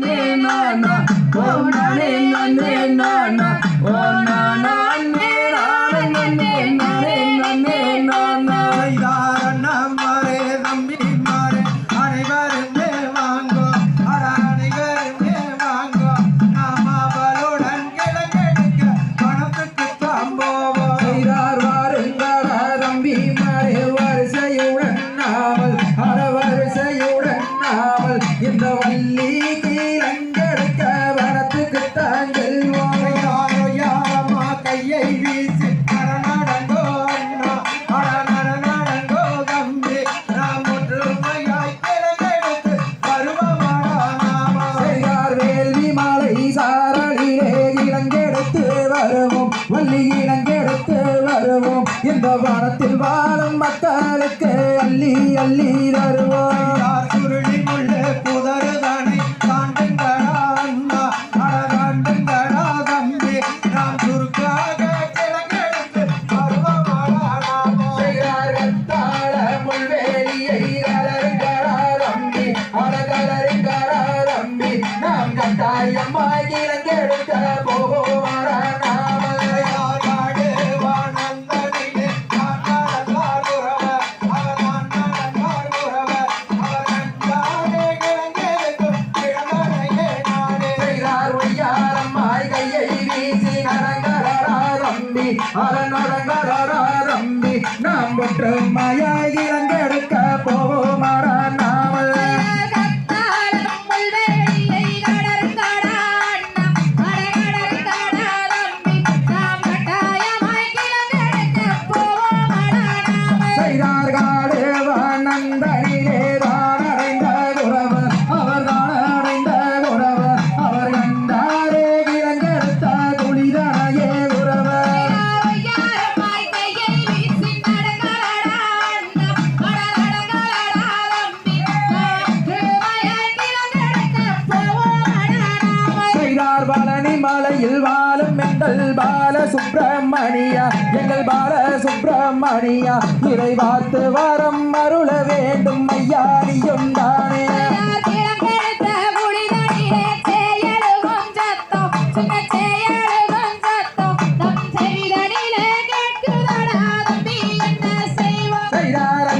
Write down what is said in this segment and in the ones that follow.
na na na na na வருவோம். வள்ளி இனங்கெடுத்து வருவோம். இந்த வானத்தில் வாழும் மக்களுக்கு அள்ளி அள்ளி தருவோம். சுருளின் உள்ள அரண் அடங்கரம்பி நாம் பற்ற மயாகி மலையில் வாழும் எங்கள் பால சுப்பிரமணியா எங்கள் பால சுப்பிரமணியா இதை பார்த்து வரம் அருள வேண்டும் ஐயா நீயும் தானே.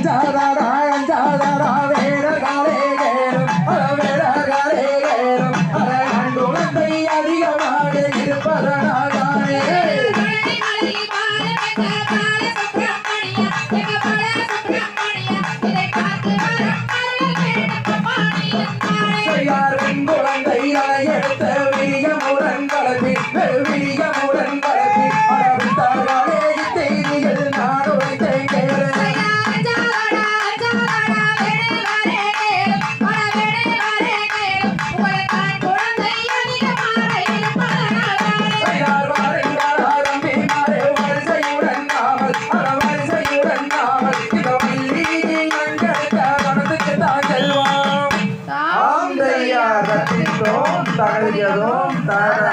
da da da இருப்பதனால் don, tara, don, tara.